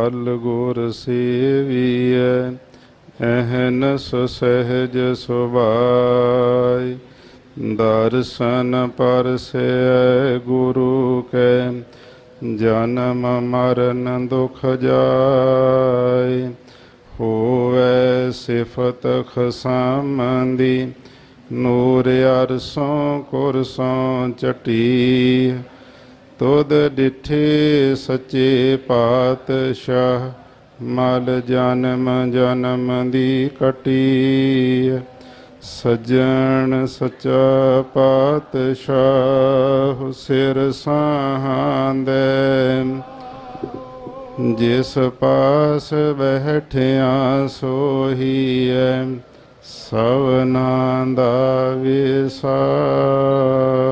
ਹਲ ਗੁਰ ਸੇਵੀਐ ਅਹਨਸ ਸਹਿਜ ਸੁਭਾਈ ਦਰਸ਼ਨ ਪਰਸੈ ਗੁਰੂ ਕੈ, ਜਨਮ ਮਰਨ ਦੁਖ ਜਾਏ ਹੋਵੇ ਸਿਫਤ ਖਸਮੰਦੀ, ਨੂਰ ਅਰਸੋਂ ਕੁਰਸੋਂ ਚਟੀ ਤੁਧ ਡਿਠੇ ਸੱਚੇ ਪਾਤਸ਼ਾਹ, ਮਲ ਜਨਮ ਜਨਮ ਦੀ ਕਟੀ। ਸਜਣ ਸਚਾ ਪਾਤਸ਼ਾਹ, ਸਿਰ ਸਾਹਾਂਦੇ। ਜਿਸ ਪਾਸ ਬੈਠਿਆ ਸੋਹੀਐ ਸਵਨਾ ਦਾ ਵਿਸਾਹੁ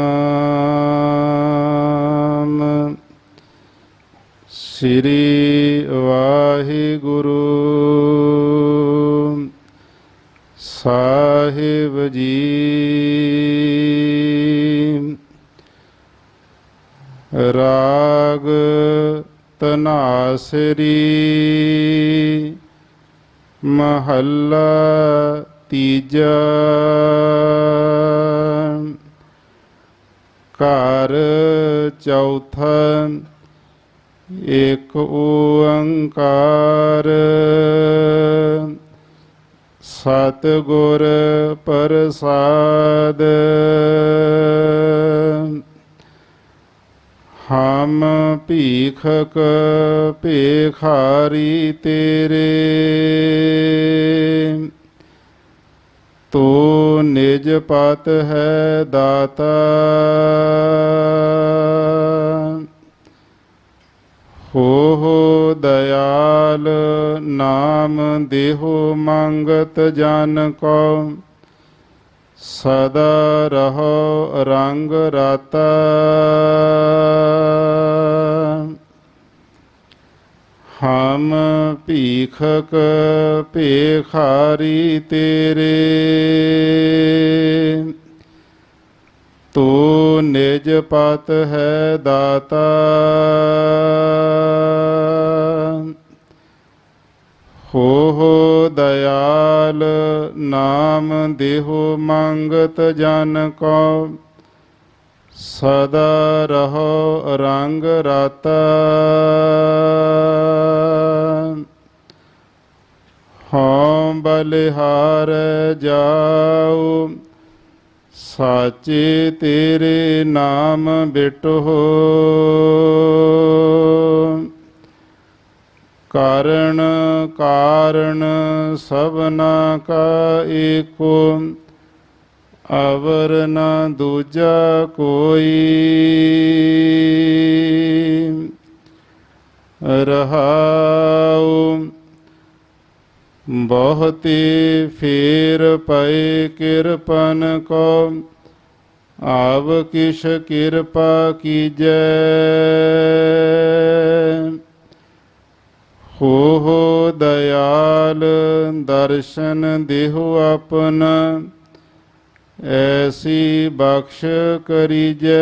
ਸ੍ਰੀ ਵਾਹਿਗੁਰੂ। ਸਾਹਿਬ ਜੀ। ਰਾਗ ਤਨਾਸਰੀ। ਮਹੱਲਾ ਤੀਜਾ। ਘਰ ਚੌਥਾ। ਇਕ ਓੰਕਾਰ। ਸਤ ਗੁਰ ਪ੍ਰਸਾਦ। ਹਮ ਭੀਖਕ ਭੇਖਾਰੀ ਤੇਰੇ। ਤੂੰ ਨਿਜ ਪਤ ਹੈ ਦਾਤਾ। ਹੋ ਹੋ ਦਇਆਲ ਨਾਮ ਦੇਹੋ ਮੰਗਤ ਜਨ ਕੋ। ਸਦਾ ਰਹੋ ਰੰਗ ਰਾਤਾ। ਹਮ ਭੀਖਕ ਭੇਖਾਰੀ ਤੇਰੇ। ਤੂੰ ਨਿਜ ਪਤ ਹੈ ਦਾਤਾ। ਹੋ ਹੋ ਦਇਆਲ ਨਾਮ ਦੇਹੋ ਮੰਗਤ ਜਨ ਕੋ। ਸਦਾ ਰਹੋ ਰੰਗ ਰਾਤਾ। ਹਉ ਬਲਿਹਾਰ ਜਾਉ ਸਾਚੇ ਤੇਰੇ ਨਾਮ ਬਿਟੋ ਕਾਰਣ ਕਾਰਣ ਸਭਨਾ ਕਾ ਏਕੋ। ਅਵਰ ਨ ਦੂਜਾ ਕੋਈ। ਰਹਾਉ ਬਹੁਤੇ ਫੇਰ ਪਏ ਕਿਰਪਨ ਕੋ, ਆਵ ਕਿਛ ਕਿਰਪਾ ਕੀਜੈ। ਹੋ ਹੋ ਦਇਆਲ ਦਰਸ਼ਨ ਦੇਹੁ ਆਪਨ, ਐਸੀ ਬਖਸ਼ ਕਰੀਜੈ।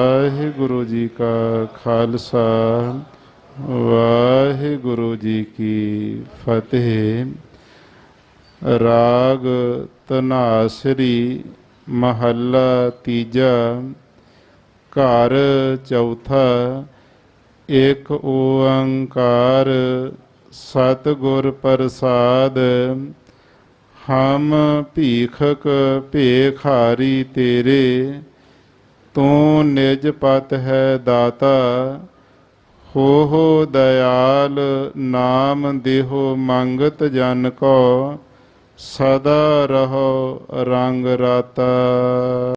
ਵਾਹਿਗੁਰੂ ਜੀ ਕਾ ਖਾਲਸਾ, ਵਾਹਿਗੁਰੂ ਜੀ ਕੀ ਫਤਿਹ। ਰਾਗ ਤਨਾਸਰੀ ਮਹੱਲਾ ਤੀਜਾ, ਘਰ ਚੌਥਾ ਇੱਕ ਓੰਕਾਰ ਸਤਿਗੁਰ ਪ੍ਰਸਾਦ, ਹਮ ਭੀਖਕ ਭੇਖਾਰੀ ਤੇਰੇ ਤੂੰ ਨਿਜ ਪਤ ਹੈ ਦਾਤਾ ਹੋ ਹੋ ਦਇਆਲ ਨਾਮ ਦੇਹੋ ਮੰਗਤ ਜਨ ਕੋ, ਸਦਾ ਰਹੋ ਰੰਗ ਰਾਤਾ।